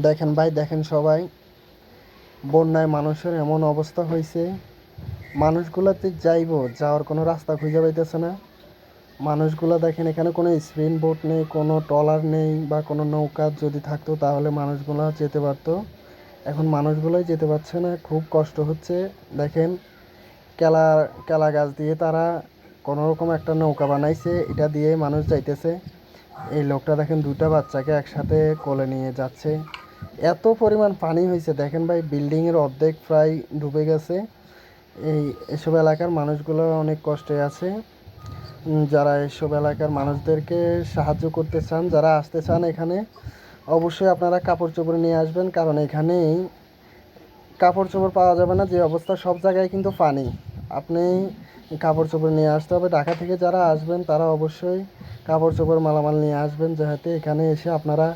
দেখেন ভাই, দেখেন সবাই। বন্যায় মানুষের এমন অবস্থা হয়েছে। মানুষগুলাতে যাইবো, যাওয়ার কোনো রাস্তা খুঁজে পাইতেছে না। মানুষগুলা দেখেন এখানে কোনো স্পিন বোট নেই, কোনো ট্রলার নেই বা কোনো নৌকা যদি থাকতো তাহলে মানুষগুলা যেতে পারতো। এখন মানুষগুলোই যেতে পারছে না, খুব কষ্ট হচ্ছে। দেখেন, কেলা কেলা গাছ দিয়ে তারা কোনো রকম একটা নৌকা বানাইছে, এটা দিয়ে মানুষ যাইতেছে। এই লোকটা দেখেন দুটা বাচ্চাকে একসাথে কোলে নিয়ে যাচ্ছে। এত পরিমাণ পানি হয়েছে, দেখেন ভাই, বিল্ডিংয়ের অর্ধেক প্রায় ডুবে গেছে। এই এসব এলাকার মানুষগুলো অনেক কষ্টে আছে। যারা এসব এলাকার মানুষদেরকে সাহায্য করতে চান, যারা আসতে চান এখানে, অবশ্যই আপনারা কাপড় চোপড় নিয়ে আসবেন, কারণ এখানেই কাপড় চোপড় পাওয়া যাবে না, যে অবস্থা, সব জায়গায় কিন্তু পানি। আপনি কাপড় চোপড় নিয়ে আসতে হবে। ঢাকা থেকে যারা আসবেন, তারা অবশ্যই কাপড় চোপড় মালামাল নিয়ে আসবেন যাতে এখানে এসে আপনারা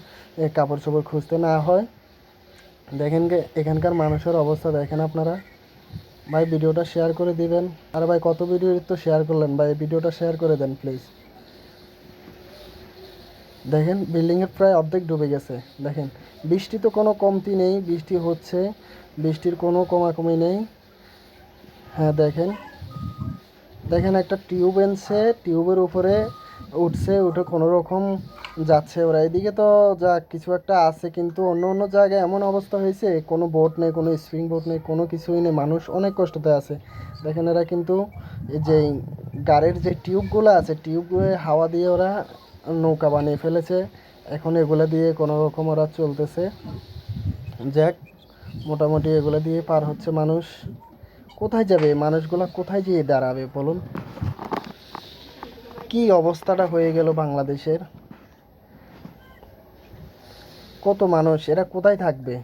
কাপড় চোপড় খুঁজতে না হয়। দেখেন এখানকার মানুষের অবস্থা দেখেন আপনারা। ভাই, ভিডিওটা শেয়ার করে দিবেন। আর ভাই, কত ভিডিও তো শেয়ার করলেন? ভাই ভিডিওটা শেয়ার করে দেন প্লিজ দেখেন বিল্ডিংয়ের প্রায় অর্ধেক ডুবে গেছে। দেখেন, বৃষ্টি তো কোনো কমতি নেই, বৃষ্টি হচ্ছে, বৃষ্টির কোনো কমাকমি নেই। হ্যাঁ দেখেন। দেখেন একটা টিউব এনছে, টিউবের উপরে উঠছে, উঠে কোনো রকম যাচ্ছে ওরা। এদিকে তো যা কিছু একটা আছে, কিন্তু অন্য অন্য জায়গায় এমন অবস্থা হয়েছে, কোনো বোট নেই, কোনো স্প্রিং বোট নেই, কোনো কিছুই নেই। মানুষ অনেক কষ্টতে আছে। দেখেন এরা কিন্তু এই যে গাড়ির যে টিউবগুলো আছে টিউবগুলো হাওয়া দিয়ে ওরা নৌকা বানিয়ে ফেলেছে। এখন এগুলো দিয়ে কোনো রকম ওরা চলতেছে। যাক, মোটামুটি এগুলো দিয়ে পার হচ্ছে মানুষ। কোথায় যাবে? মানুষগুলা কোথায় গিয়ে দাঁড়াবে বলুন? কি অবস্থাটা হয়ে গেল বাংলাদেশের? কত মানুষ? এরা কোথায় থাকবে?